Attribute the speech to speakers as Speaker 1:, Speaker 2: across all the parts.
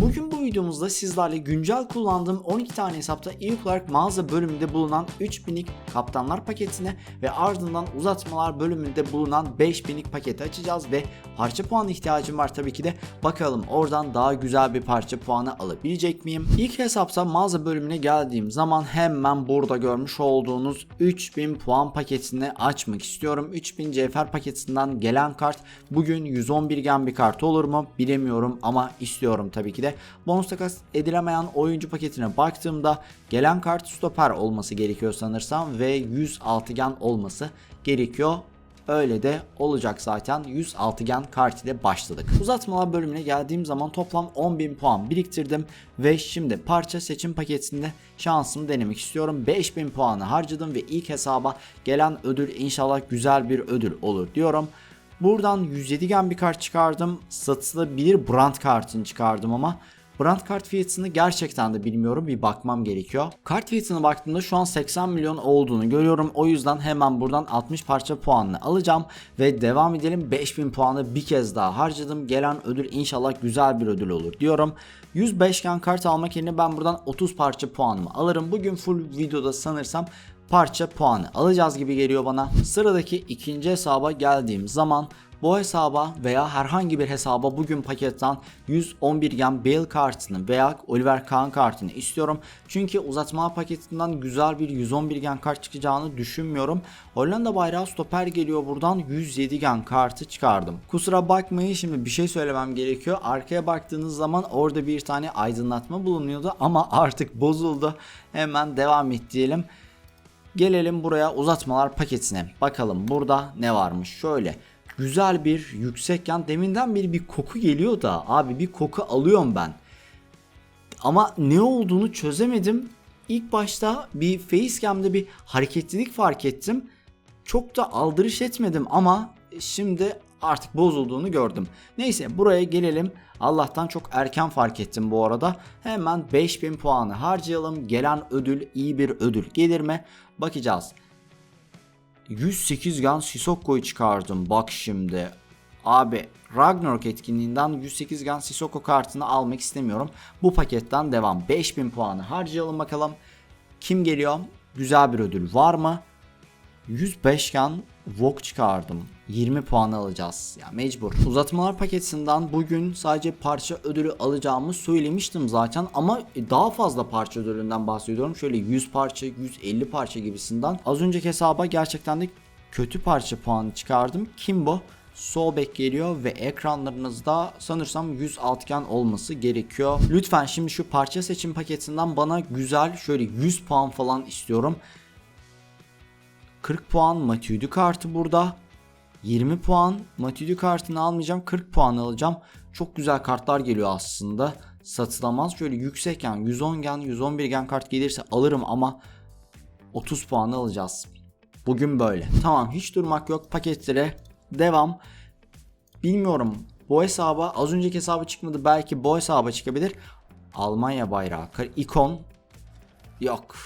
Speaker 1: Bugün bu videomuzda sizlerle güncel kullandığım 12 tane hesapta ilk olarak mağaza bölümünde bulunan 3000'lik kaptanlar paketini ve ardından uzatmalar bölümünde bulunan 5000'lik paketi açacağız ve parça puanı ihtiyacım var tabii ki de bakalım oradan daha güzel bir parça puanı alabilecek miyim? İlk hesapta mağaza bölümüne geldiğim zaman hemen burada görmüş olduğunuz 3000 puan paketini açmak istiyorum. 3000 CFR paketinden gelen kart bugün 111 gen bir kart olur mu bilemiyorum ama istiyorum tabii ki de. Bonus takas edilemeyen oyuncu paketine baktığımda gelen kart stoper olması gerekiyor sanırsam ve 100 altıgen olması gerekiyor. Öyle de olacak zaten 100 altıgen kart ile başladık. Uzatmalar bölümüne geldiğim zaman toplam 10.000 puan biriktirdim ve şimdi parça seçim paketinde şansımı denemek istiyorum. 5000 puanı harcadım ve ilk hesaba gelen ödül inşallah güzel bir ödül olur diyorum. Buradan 107 gen bir kart çıkardım. Satılabilir brand kartını çıkardım ama Brand kart fiyatını gerçekten de bilmiyorum bir bakmam gerekiyor. Kart fiyatına baktığımda şu an 80 milyon olduğunu görüyorum. O yüzden hemen buradan 60 parça puanını alacağım ve devam edelim. 5000 puanı bir kez daha harcadım. Gelen ödül inşallah güzel bir ödül olur diyorum. 105 gen kart almak yerine ben buradan 30 parça puanımı alırım. Bugün full videoda sanırsam parça puanı alacağız gibi geliyor bana. Sıradaki ikinci hesaba geldiğim zaman bu hesaba veya herhangi bir hesaba bugün paketten 111 gen Bale kartını veya Oliver Kahn kartını istiyorum. Çünkü uzatma paketinden güzel bir 111 gen kart çıkacağını düşünmüyorum. Hollanda bayrağı stoper geliyor buradan 107 gen kartı çıkardım. Kusura bakmayın şimdi bir şey söylemem gerekiyor. Arkaya baktığınız zaman orada bir tane aydınlatma bulunuyordu ama artık bozuldu. Hemen devam et diyelim. Gelelim buraya uzatmalar paketine. Bakalım burada ne varmış. Şöyle güzel bir yüksek yan deminden beri bir koku geliyor da abi bir koku alıyorum ben. Ama ne olduğunu çözemedim. İlk başta bir facecam'da bir hareketlilik fark ettim. Çok da aldırış etmedim ama şimdi artık bozulduğunu gördüm. Neyse buraya gelelim. Allah'tan çok erken fark ettim bu arada. Hemen 5000 puanı harcayalım. Gelen ödül iyi bir ödül gelir mi? Bakacağız. 108 gen Sissoko'yu çıkardım bak şimdi. Abi Ragnarok etkinliğinden 108 gen Sissoko kartını almak istemiyorum. Bu paketten devam. 5000 puanı harcayalım bakalım. Kim geliyor? Güzel bir ödül var mı? 105 gen Vok çıkardım. 20 puan alacağız. Ya mecbur. Uzatmalar paketinden bugün sadece parça ödülü alacağımı söylemiştim zaten ama daha fazla parça ödülünden bahsediyorum. Şöyle 100 parça, 150 parça gibisinden. Az önceki hesaba gerçekten de kötü parça puanı çıkardım. Kimbo sol bek geliyor ve ekranlarınızda sanırsam 100 altıgen olması gerekiyor. Lütfen şimdi şu parça seçim paketinden bana güzel şöyle 100 puan falan istiyorum. 40 puan Matuidi kartı burada. 20 puan Matuidi kartını almayacağım 40 puan alacağım. Çok güzel kartlar geliyor aslında. Satılamaz. Şöyle yüksek gen 110 gen 111 gen kart gelirse alırım ama 30 puan alacağız. Bugün böyle. Tamam hiç durmak yok paketlere devam. Bilmiyorum bu hesaba az önceki hesaba çıkmadı belki bu hesaba çıkabilir. Almanya bayrağı ikon yok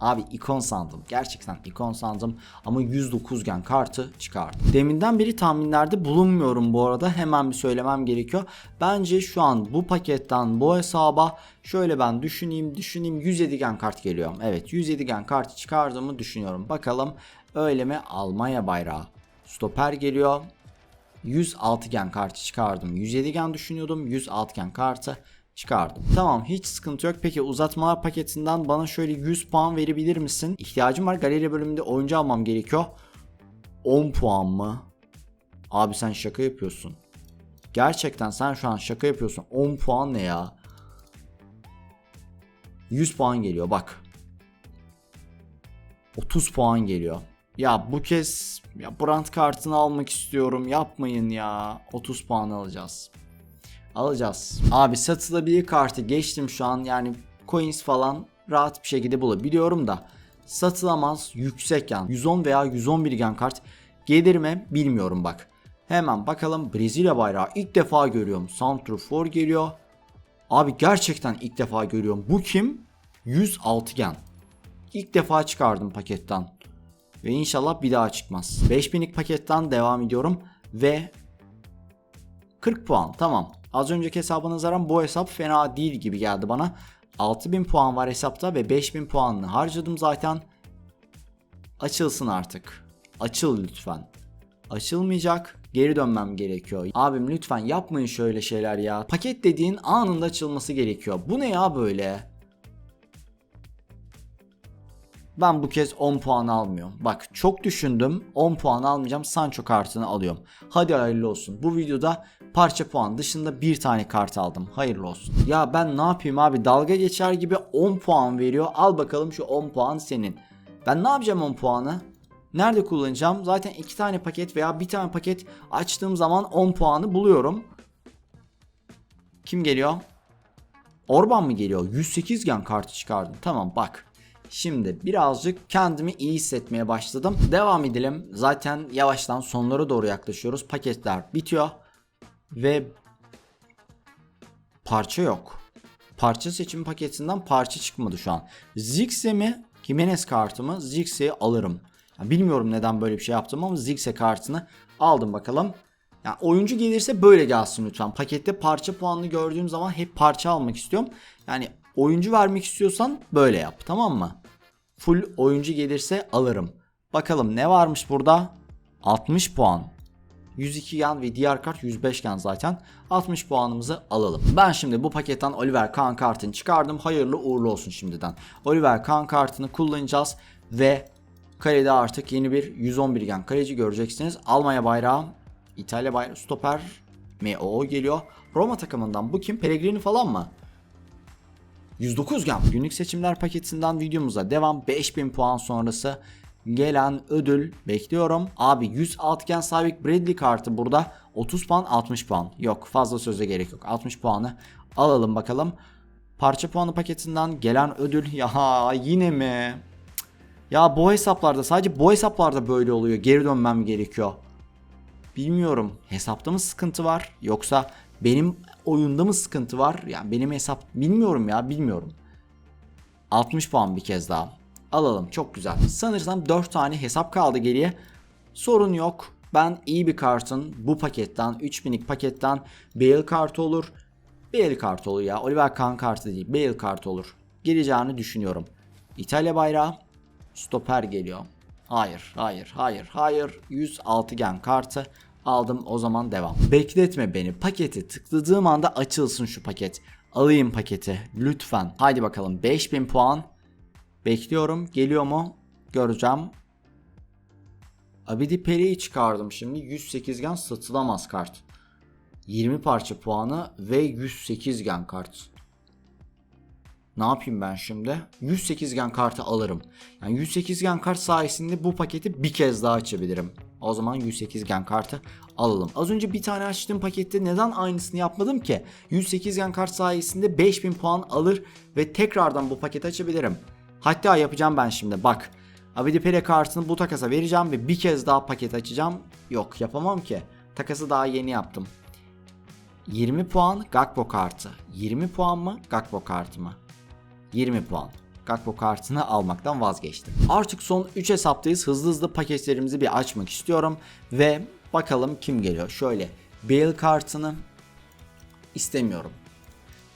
Speaker 1: Abi ikon sandım. Gerçekten ikon sandım. Ama 109 gen kartı çıkardım. Deminden beri tahminlerde bulunmuyorum bu arada. Hemen bir söylemem gerekiyor. Bence şu an bu paketten bu hesaba şöyle ben düşüneyim düşüneyim 107 gen kart geliyor. Evet 107 gen kartı çıkardığımı düşünüyorum. Bakalım öyle mi? Almanya bayrağı. Stoper geliyor. 106 gen kartı çıkardım. 107 gen düşünüyordum. 106 gen kartı çıkardım. Tamam hiç sıkıntı yok. Peki uzatmalar paketinden bana şöyle 100 puan verebilir misin? İhtiyacım var. Galeri bölümünde oyuncu almam gerekiyor. 10 puan mı? Abi sen şaka yapıyorsun. Gerçekten sen şu an şaka yapıyorsun. 10 puan ne ya? 100 puan geliyor bak. 30 puan geliyor. Ya bu kez ya brand kartını almak istiyorum. Yapmayın ya. 30 puan alacağız alacağız. Abi satılabilir kartı geçtim şu an yani coins falan rahat bir şekilde bulabiliyorum da satılamaz yüksek yan 110 veya 111 gen kart gelir mi bilmiyorum bak. Hemen bakalım Brezilya bayrağı ilk defa görüyorum. Santrofor geliyor. Abi gerçekten ilk defa görüyorum. Bu kim? 106 gen. İlk defa çıkardım paketten. Ve inşallah bir daha çıkmaz. 5000'lik paketten devam ediyorum ve 40 puan tamam. Az önceki hesaba nazaran bu hesap fena değil gibi geldi bana. 6000 puan var hesapta ve 5000 puanını harcadım zaten. Açılsın artık. Açıl lütfen. Açılmayacak. Geri dönmem gerekiyor. Abim lütfen yapmayın şöyle şeyler ya. Paket dediğin anında açılması gerekiyor. Bu ne ya böyle? Ben bu kez 10 puan almıyorum. Bak çok düşündüm. 10 puan almayacağım. Sancho kartını alıyorum. Hadi hayırlı olsun. Bu videoda parça puan dışında bir tane kart aldım. Hayırlı olsun. Ya ben ne yapayım abi? Dalga geçer gibi 10 puan veriyor. Al bakalım şu 10 puan senin. Ben ne yapacağım 10 puanı? Nerede kullanacağım? Zaten 2 tane paket veya bir tane paket açtığım zaman 10 puanı buluyorum. Kim geliyor? Orban mı geliyor? 108 gen kartı çıkardım. Tamam bak. Şimdi birazcık kendimi iyi hissetmeye başladım. Devam edelim. Zaten yavaştan sonlara doğru yaklaşıyoruz. Paketler bitiyor. Ve parça yok. Parça seçim paketinden parça çıkmadı şu an. Ziggs'e mi? Jimenez kartımı Ziggs'e alırım. Ya bilmiyorum neden böyle bir şey yaptım ama Ziggs'e kartını aldım bakalım. Yani oyuncu gelirse böyle gelsin lütfen. Pakette parça puanını gördüğüm zaman hep parça almak istiyorum. Yani oyuncu vermek istiyorsan böyle yap tamam mı? Full oyuncu gelirse alırım. Bakalım ne varmış burada? 60 puan. 102 gen ve diğer kart 105 gen zaten. 60 puanımızı alalım. Ben şimdi bu paketten Oliver Kahn kartını çıkardım. Hayırlı uğurlu olsun şimdiden. Oliver Kahn kartını kullanacağız ve kalede artık yeni bir 111 gen kaleci göreceksiniz. Almanya bayrağı, İtalya bayrağı, stoper MO geliyor. Roma takımından bu kim? Pellegrini falan mı? 109 gen. Günlük seçimler paketinden videomuza devam. 5000 puan sonrası gelen ödül bekliyorum. Abi 100 altgen sabit Bradley kartı burada. 30 puan 60 puan. Yok fazla söze gerek yok. 60 puanı alalım bakalım. Parça puanı paketinden gelen ödül. Ya yine mi? Ya bu hesaplarda sadece bu hesaplarda böyle oluyor. Geri dönmem gerekiyor. Bilmiyorum. Hesapta mı sıkıntı var yoksa benim oyunda mı sıkıntı var? Yani benim hesap bilmiyorum ya bilmiyorum. 60 puan bir kez daha. Alalım çok güzel. Sanırsam 4 tane hesap kaldı geriye. Sorun yok. Ben iyi bir kartın bu paketten 3000'lik paketten Bale kartı olur. Bale kartı olur ya. Oliver Kahn kartı değil. Bale kartı olur. Geleceğini düşünüyorum. İtalya bayrağı. Stoper geliyor. Hayır, hayır, hayır, hayır. 106 gen kartı aldım o zaman devam. Bekletme beni. Paketi tıkladığım anda açılsın şu paket. Alayım paketi lütfen. Haydi bakalım 5000 puan. Bekliyorum. Geliyor mu? Göreceğim. Abidi Pele'yi çıkardım şimdi. 108 gen satılamaz kart. 20 parça puanı ve 108 gen kart. Ne yapayım ben şimdi? 108 gen kartı alırım. Yani 108 gen kart sayesinde bu paketi bir kez daha açabilirim. O zaman 108 gen kartı alalım. Az önce bir tane açtığım pakette neden aynısını yapmadım ki? 108 gen kart sayesinde 5000 puan alır ve tekrardan bu paketi açabilirim. Hatta yapacağım ben şimdi bak. Abidi Pele kartını bu takasa vereceğim ve bir kez daha paket açacağım. Yok yapamam ki. Takası daha yeni yaptım. 20 puan Gakpo kartı. 20 puan mı Gakpo kartı mı? 20 puan. Gakpo kartını almaktan vazgeçtim. Artık son 3 hesaptayız. Hızlı hızlı paketlerimizi bir açmak istiyorum. Ve bakalım kim geliyor. Şöyle Bale kartını istemiyorum.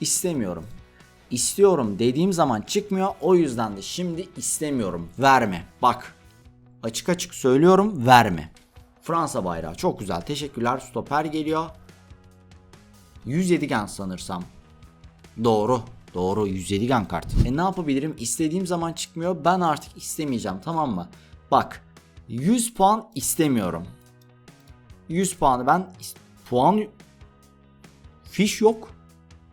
Speaker 1: İstemiyorum. İstiyorum dediğim zaman çıkmıyor. O yüzden de şimdi istemiyorum. Verme. Bak. Açık açık söylüyorum verme. Fransa bayrağı çok güzel. Teşekkürler. Stoper geliyor. 107 gen sanırsam. Doğru. Doğru 107 gen kart. E ne yapabilirim? İstediğim zaman çıkmıyor. Ben artık istemeyeceğim tamam mı? Bak 100 puan istemiyorum. 100 puanı ben puan fiş yok.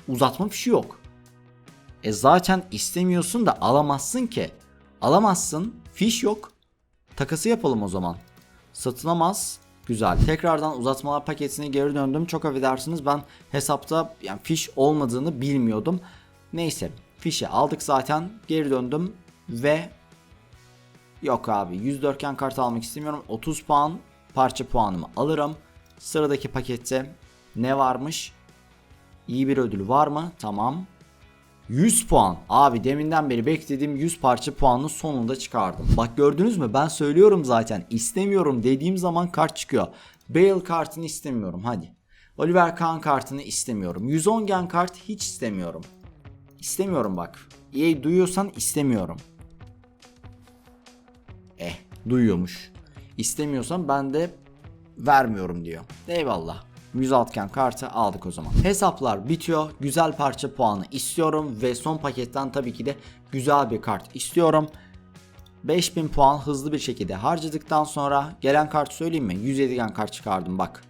Speaker 1: Uzatma fişi yok. E zaten istemiyorsun da alamazsın ki. Alamazsın. Fiş yok. Takası yapalım o zaman. Satılamaz. Güzel. Tekrardan uzatmalar paketine geri döndüm. Çok affedersiniz ben hesapta yani fiş olmadığını bilmiyordum. Neyse fişi aldık zaten. Geri döndüm ve yok abi 104 gen kart almak istemiyorum. 30 puan parça puanımı alırım. Sıradaki pakette ne varmış? İyi bir ödül var mı? Tamam. 100 puan. Abi deminden beri beklediğim 100 parça puanını sonunda çıkardım. Bak gördünüz mü ben söylüyorum zaten istemiyorum dediğim zaman kart çıkıyor. Bale kartını istemiyorum hadi. Oliver Kahn kartını istemiyorum. 110 gen kart hiç istemiyorum. İstemiyorum bak. EA duyuyorsan istemiyorum. Eh duyuyormuş. İstemiyorsan ben de vermiyorum diyor. Eyvallah. 100 altgen kartı aldık o zaman. Hesaplar bitiyor. Güzel parça puanı istiyorum ve son paketten tabii ki de güzel bir kart istiyorum. 5000 puan hızlı bir şekilde harcadıktan sonra gelen kart söyleyeyim mi? 107 gen kart çıkardım bak.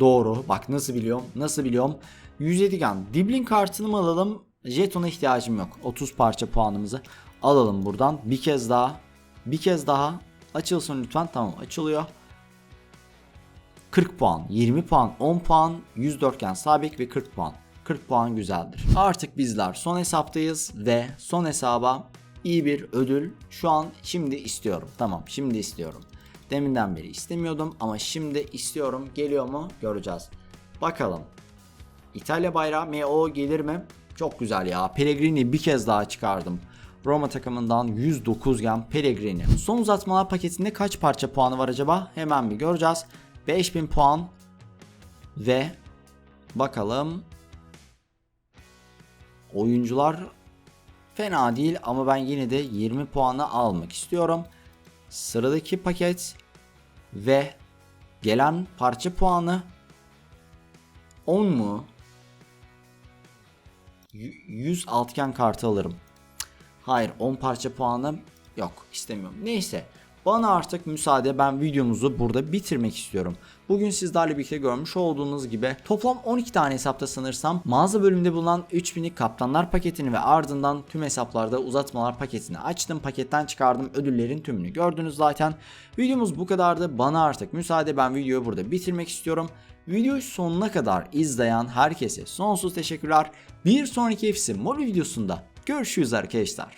Speaker 1: Doğru. Bak nasıl biliyorum? Nasıl biliyorum? 107 gen. Dibling kartını mı alalım? Jetona ihtiyacım yok. 30 parça puanımızı alalım buradan. Bir kez daha. Bir kez daha. Açılsın lütfen. Tamam açılıyor. 40 puan, 20 puan, 10 puan, 104 gen sabit ve 40 puan. 40 puan güzeldir. Artık bizler son hesaptayız ve son hesaba iyi bir ödül şu an şimdi istiyorum. Tamam şimdi istiyorum. Deminden beri istemiyordum ama şimdi istiyorum. Geliyor mu? Göreceğiz. Bakalım. İtalya bayrağı MO gelir mi? Çok güzel ya. Pellegrini bir kez daha çıkardım. Roma takımından 109 gen Pellegrini. Son uzatmalar paketinde kaç parça puanı var acaba? Hemen bir göreceğiz. 5000 puan ve bakalım oyuncular fena değil ama ben yine de 20 puanı almak istiyorum. Sıradaki paket ve gelen parça puanı 10 mu? Y- 100 altgen kartı alırım. Hayır 10 parça puanı yok istemiyorum. Neyse bana artık müsaade ben videomuzu burada bitirmek istiyorum. Bugün sizlerle birlikte görmüş olduğunuz gibi toplam 12 tane hesapta sanırsam mağaza bölümünde bulunan 3000'lik kaptanlar paketini ve ardından tüm hesaplarda uzatmalar paketini açtım. Paketten çıkardım ödüllerin tümünü gördünüz zaten. Videomuz bu kadardı. Bana artık müsaade ben videoyu burada bitirmek istiyorum. Videoyu sonuna kadar izleyen herkese sonsuz teşekkürler. Bir sonraki FC mobil videosunda görüşürüz arkadaşlar.